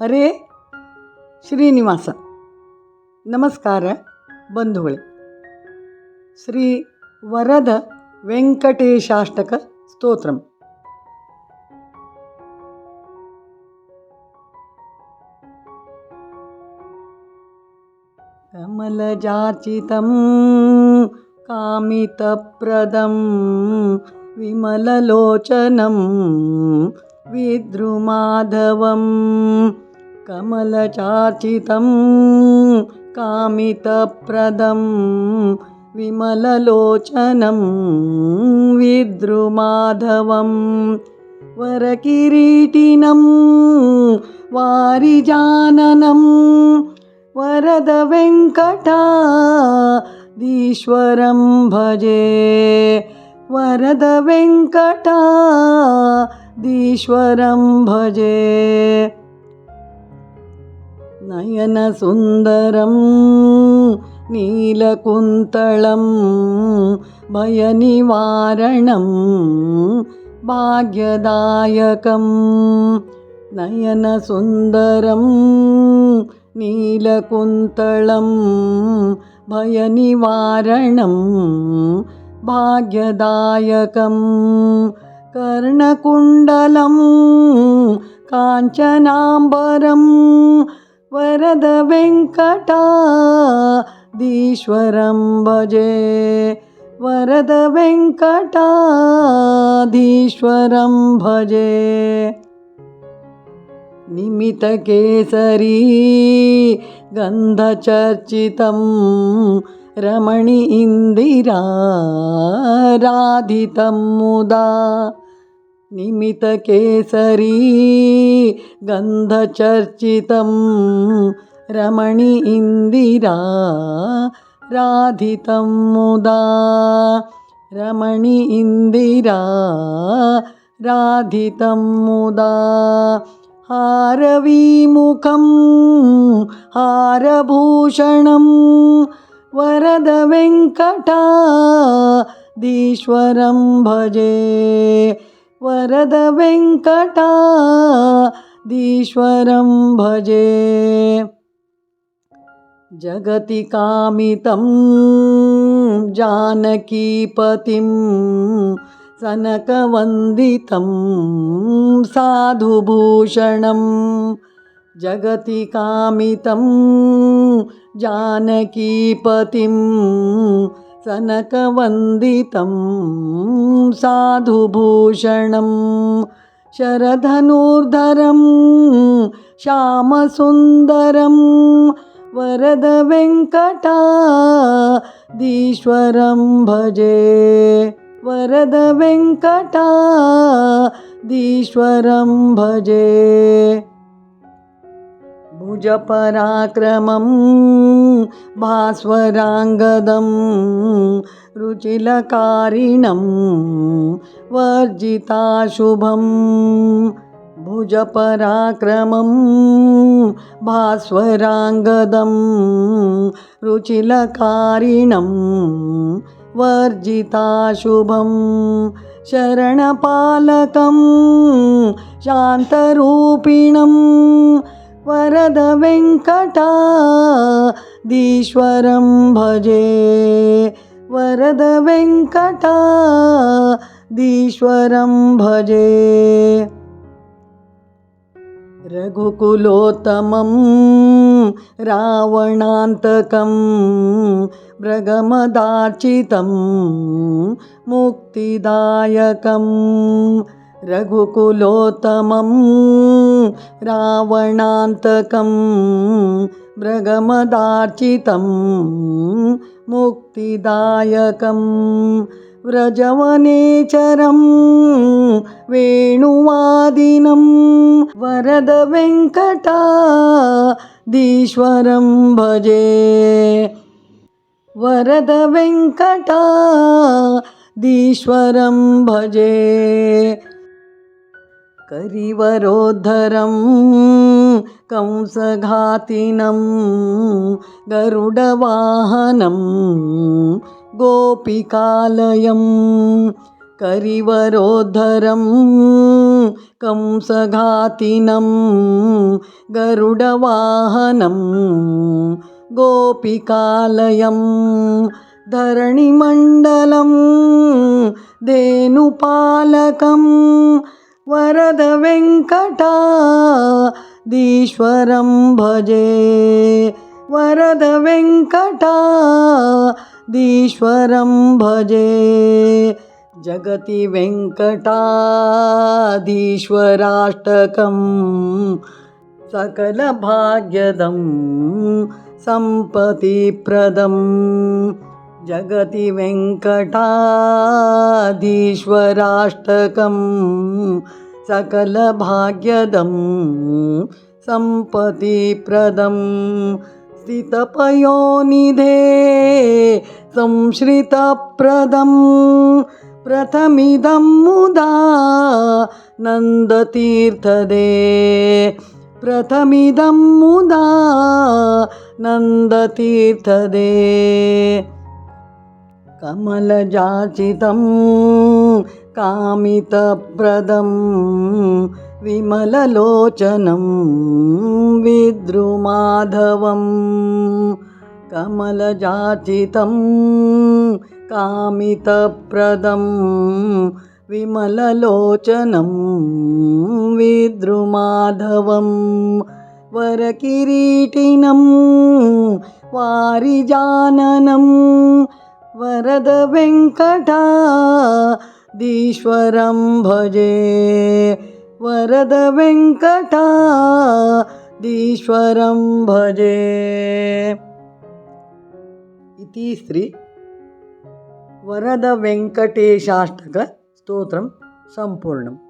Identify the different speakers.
Speaker 1: ಹರೇ ಶ್ರೀನಿವಾಸ ನಮಸ್ಕಾರ ಬಂಧುಗಳು ಶ್ರೀ ವರದ ವೆಂಕಟೇಶಾಷ್ಟಕ ಸ್ತೋತ್ರ ಕಮಲಜಾಚಿತಂ ಕಾಮಿತಪ್ರದಂ ವಿಮಲಲೋಚನಂ विद्रुमाधवं कमलचाचितं कामितप्रदं विमललोचनं विद्रुमाधवं वरकिरीटिनं वारिजाननं वरदवेङ्कटाधीश्वरं भजे वरदवेङ्कटाधीश्वरं भजे नयनसुन्दरं नीलकुन्तलं भयनिवारणं भाग्यदायकं नयनसुन्दरं नीलकुन्तलं भयनिवारणं भाग्यदायकं कर्णकुण्डलं काञ्चनाम्बरं वरदवेङ्कटाधीश्वरं भजे वरदवेङ्कटाधीश्वरं भजे निमितकेसरी गन्धचर्चितं रमणि इन्दिरा राधितं मुदा निमितकेसरी गन्धचर्चितं रमणि इन्दिरा राधितं मुदा रमणि इन्दिरा राधितं मुदा हारवीमुखं हारभूषणं वरदवेङ्कटाधीश्वरं भजे वरदवेङ्कटाधीश्वरं भजे। जगति कामितं जानकीपतिं सनकवन्दितं साधुभूषणं। जगति कामितं जानकीपतिं सनकवन्दितं साधुभूषणं शरधनुर्धरं श्यामसुन्दरं वरदवेङ्कटाधीश्वरं भजे वरदवेङ्कटाधीश्वरं भजे। भुजपराक्रमं भास्वराङ्गदं रुचिलकारिणं वर्जिताशुभं भुजपराक्रमं भास्वराङ्गदं रुचिलकारिणं वर्जिताशुभं शरणपालकं शान्तरूपिणं वरदवेङ्कटाधीश्वरं भजे। वरदवेङ्कटाधीश्वरं भजे। रघुकुलोत्तमं रावणान्तकं मृगमदार्चितं मुक्तिदायकं। रघुकुलोत्तमं रावणान्तकं मृगमदार्चितं मुक्तिदायकं व्रजवनेचरं वेणुवादिनं वरदवेङ्कटाधीश्वरं भजे। वरदवेङ्कटाधीश्वरं भजे करिवरोद्धरं कंसघातिनं गरुडवाहनं गोपिकालयं करिवरोद्धरं कंसघातिनं गरुडवाहनं गोपिकालयं धरणिमण्डलं वरद वेङ्कटादीश्वरं भजे। वरद वेङ्कटादीश्वरं भजे। जगति वेङ्कटादीश्वराष्टकं सकलभाग्यदं सम्पतिप्रदम् जगति वेङ्कटाधीश्वराष्टकं सकलभाग्यदं सम्पतिप्रदं स्थितपयोनिधे संश्रितप्रदं प्रथमिदं मुदा नन्दतीर्थदे प्रथमिदं मुदा नन्दतीर्थदे कमलजाचितं कामितप्रदं विमललोचनं विद्रुमाधवं कमलजाचितं कामितप्रदं विमललोचनं विद्रुमाधवं वरकिरीटिनं वारिजाननं वरदवेङ्कटाधीश्वरं भजे। वरदवेङ्कटाधीश्वरं भजे। इति श्री वरदवेङ्कटेशाष्टकस्तोत्रं सम्पूर्णम्